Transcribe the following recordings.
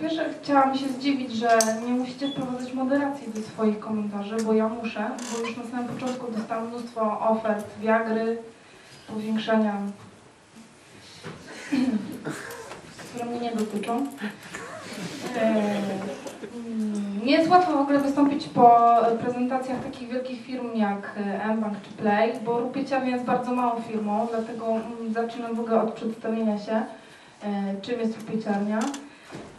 pierwsze chciałam się zdziwić, że nie musicie wprowadzać moderacji do swoich komentarzy, bo ja muszę, bo już na samym początku dostałam mnóstwo ofert Viagry, powiększenia, które mnie nie dotyczą. Mm, Nie jest łatwo w ogóle wystąpić po prezentacjach takich wielkich firm jak e, mBank czy Play, bo Rupieciarnia jest bardzo małą firmą, dlatego mm, zaczynam w ogóle od przedstawienia się, e, czym jest Rupieciarnia.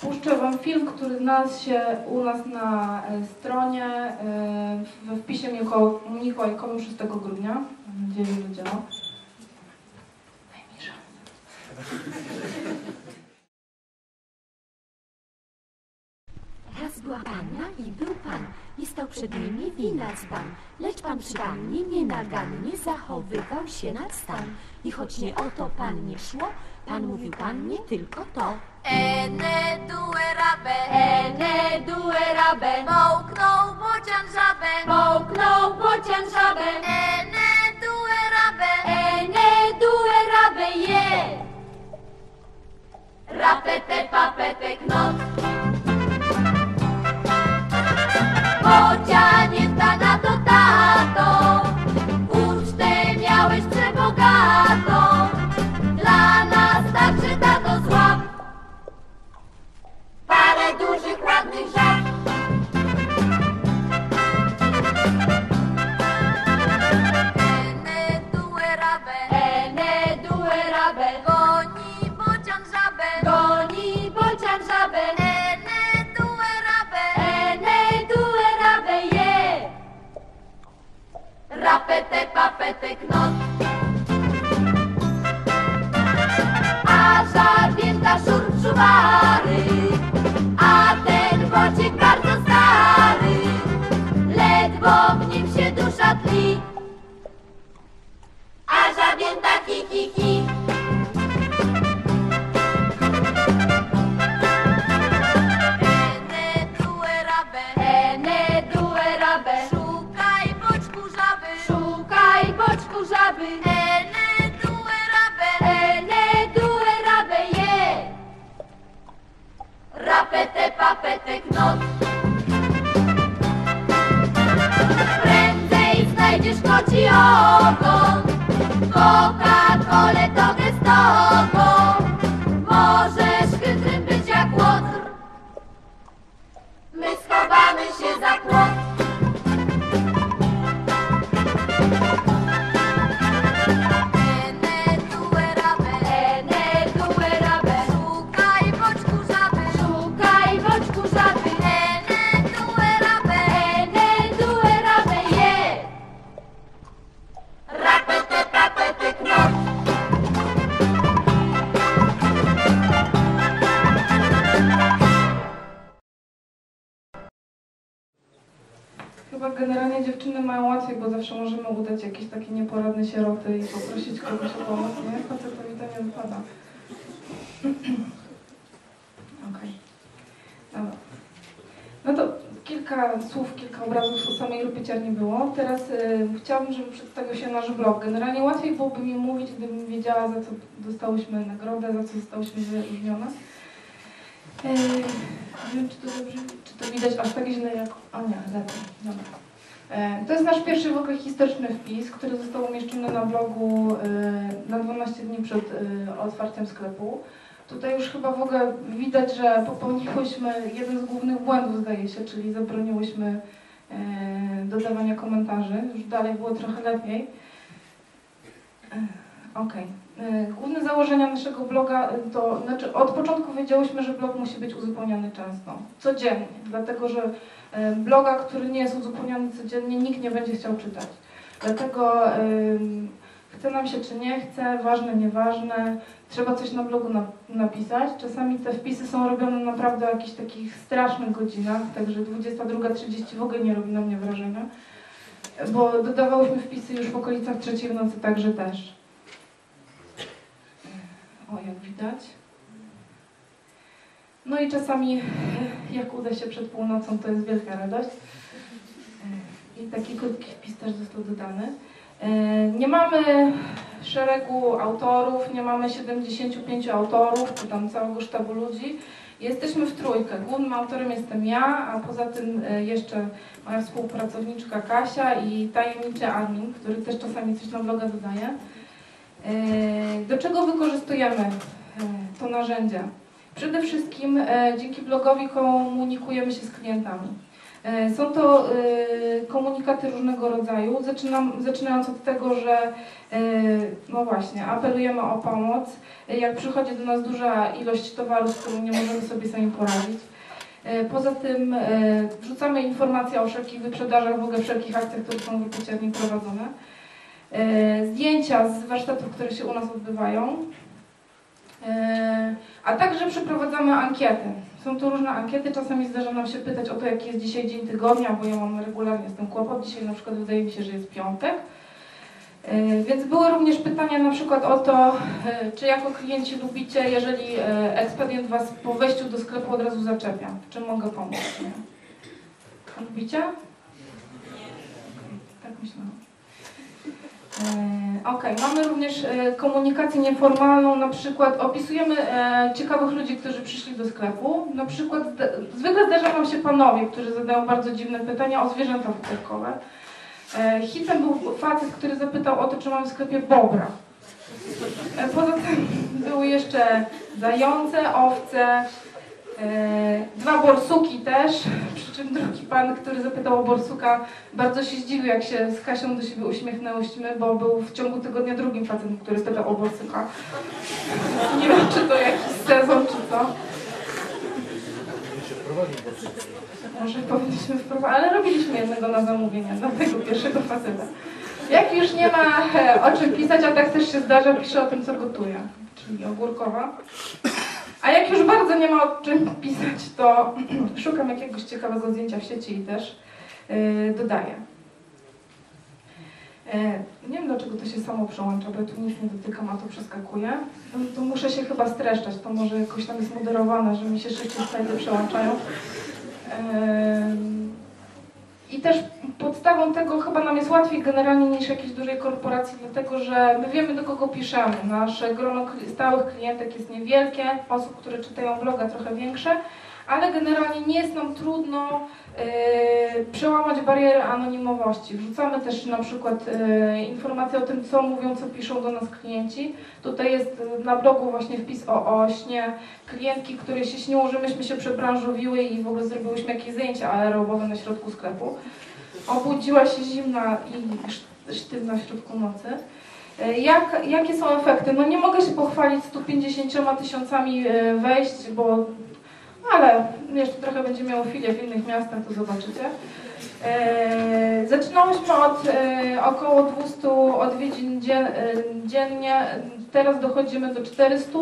Puszczę Wam film, który znalazł się u nas na e, stronie e, we wpisie Miko- Mikołajkowym 6 grudnia. Mam nadzieję, że działa. Daj mi szansę. Raz była panna i był pan, i stał przed nimi winac pan. Lecz pan przy pannie nienagannie zachowywał się nad stan. I choć nie o to pannie szło, pan mówił pannie tylko to. Ene due rabe, Ene due rabe, połknął bocian żabę. połknął bocian żabę. Ene due rabe, Ene due rabe je. Rapete papetek not. Rapete papetek not. A żabięta szurp Tecnot. Prędzej znajdziesz koci oko. Dziewczyny mają łatwiej, bo zawsze możemy udać jakieś takie nieporadne sieroty i poprosić kogoś o pomoc, nie? Facetowi to nie wypada. Okej. Dobra. No to kilka słów, kilka obrazów o samej Rupieciarni było. Teraz y, chciałabym, żeby przedstawił się nasz blog. Generalnie łatwiej byłoby mi mówić, gdybym wiedziała, za co dostałyśmy nagrodę, za co zostałyśmy wyróżnione. Yy, nie wiem, czy to dobrze, czy to widać aż tak źle jak... A nie, lepiej, dobra. E, To jest nasz pierwszy w ogóle historyczny wpis, który został umieszczony na blogu e, na 12 dni przed e, otwarciem sklepu. Tutaj już chyba w ogóle widać, że popełniłyśmy jeden z głównych błędów, zdaje się, czyli zabroniłyśmy dodawania komentarzy. Już dalej było trochę lepiej. Okej. E, Główne założenia naszego bloga e, to, znaczy od początku wiedziałyśmy, że blog musi być uzupełniany często, codziennie, dlatego że e, bloga, który nie jest uzupełniany codziennie, nikt nie będzie chciał czytać. Dlatego chce nam się czy nie chce, ważne, nieważne, trzeba coś na blogu na, napisać. Czasami te wpisy są robione naprawdę o jakichś takich strasznych godzinach, także 22.30 w ogóle nie robi na mnie wrażenia, bo dodawałyśmy wpisy już w okolicach trzeciej w nocy także też. O, jak widać. No i czasami, jak uda się przed północą, to jest wielka radość. I taki krótki wpis też został dodany. E, Nie mamy szeregu autorów, nie mamy 75 autorów, czy tam całego sztabu ludzi. Jesteśmy w trójkę. Głównym autorem jestem ja, a poza tym e, jeszcze moja współpracowniczka Kasia i tajemniczy admin, który też czasami coś na bloga dodaje. E, Do czego wykorzystujemy e, to narzędzie? Przede wszystkim e, dzięki blogowi komunikujemy się z klientami. Są to komunikaty różnego rodzaju, Zaczynam, zaczynając od tego, że no właśnie, apelujemy o pomoc, jak przychodzi do nas duża ilość towaru, z którą nie możemy sobie sami poradzić. Poza tym wrzucamy informacje o wszelkich wyprzedażach, w ogóle wszelkich akcjach, które są w prowadzone. E, Zdjęcia z warsztatów, które się u nas odbywają. E, A także przeprowadzamy ankiety. Są to różne ankiety, czasami zdarza nam się pytać o to, jaki jest dzisiaj dzień tygodnia, bo ja mam regularnie z tym kłopot. Dzisiaj na przykład wydaje mi się, że jest piątek. E, Więc były również pytania na przykład o to, czy jako klienci lubicie, jeżeli ekspedient Was po wejściu do sklepu od razu zaczepia. W czym mogę pomóc? Nie? Lubicie? Tak myślałam. Okej, mamy również e, komunikację nieformalną, na przykład opisujemy e, ciekawych ludzi, którzy przyszli do sklepu. Na przykład zwykle zdarza nam się panowie, którzy zadają bardzo dziwne pytania o zwierzęta futerkowe. E, Hitem był facet, który zapytał o to, czy mamy w sklepie bobra. Poza tym były jeszcze zające, owce, dwa borsuki też, przy czym drugi pan, który zapytał o borsuka, bardzo się zdziwił, jak się z Kasią do siebie uśmiechnęłyśmy, bo był w ciągu tygodnia drugim facetem, który spytał o borsuka. Nie wiem, czy to jakiś sezon, czy co. Może powinniśmy wprowadzić, ale robiliśmy jednego na zamówienie, dla tego pierwszego faceta. Jak już nie ma e, o czym pisać, a tak też się zdarza, piszę o tym, co gotuję, czyli ogórkowa. A jak już bardzo nie ma o czym pisać, to szukam jakiegoś ciekawego zdjęcia w sieci i też yy, dodaję. E, Nie wiem dlaczego to się samo przełącza, bo ja tu nic nie dotykam, a to przeskakuje. No, to muszę się chyba streszczać, to może jakoś tam jest moderowane, że mi się szybciej slajdy przełączają. Em, I też podstawą tego chyba nam jest łatwiej generalnie niż jakiejś dużej korporacji, dlatego że my wiemy do kogo piszemy. Nasze grono stałych klientek jest niewielkie, osób, które czytają bloga trochę większe, ale generalnie nie jest nam trudno e, przełamać barierę anonimowości. Wrzucamy też na przykład e, informacje o tym, co mówią, co piszą do nas klienci. Tutaj jest e, na blogu właśnie wpis o, o śnie klientki, które się śniło, że myśmy się przebranżowiły i w ogóle zrobiłyśmy jakieś zajęcia aerobowe na środku sklepu. Obudziła się zimna i sz- sztywna w środku nocy. Jak, jakie są efekty? No nie mogę się pochwalić 150 tysiącami wejść, bo ale jeszcze trochę będzie miało filię w innych miastach, to zobaczycie. E, zaczynałyśmy od e, około 200 odwiedzin dzien, e, dziennie, teraz dochodzimy do 400,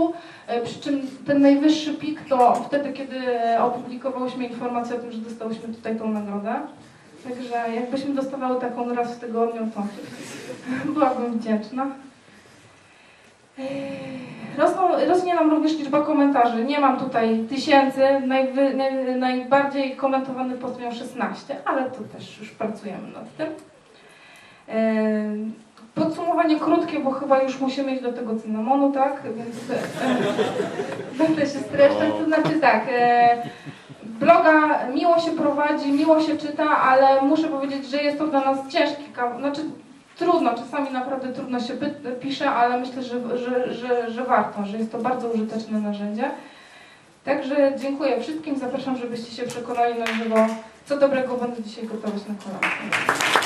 e, przy czym ten najwyższy pik to wtedy, kiedy opublikowałyśmy informację o tym, że dostałyśmy tutaj tą nagrodę. Także jakbyśmy dostawały taką raz w tygodniu, to byłabym wdzięczna. Rosną, rośnie nam również liczba komentarzy. Nie mam tutaj tysięcy, najwy, naj, najbardziej komentowany post miał 16, ale to też już pracujemy nad tym. Podsumowanie krótkie, bo chyba już musimy iść do tego cynamonu, tak? Więc będę się streszczać. To znaczy tak, e, bloga miło się prowadzi, miło się czyta, ale muszę powiedzieć, że jest to dla nas ciężki kawał. Znaczy trudno, czasami naprawdę trudno się pisze, ale myślę, że, że, że, że warto, że jest to bardzo użyteczne narzędzie. Także dziękuję wszystkim, zapraszam, żebyście się przekonali na żywo, co dobrego będę dzisiaj gotować na kolację.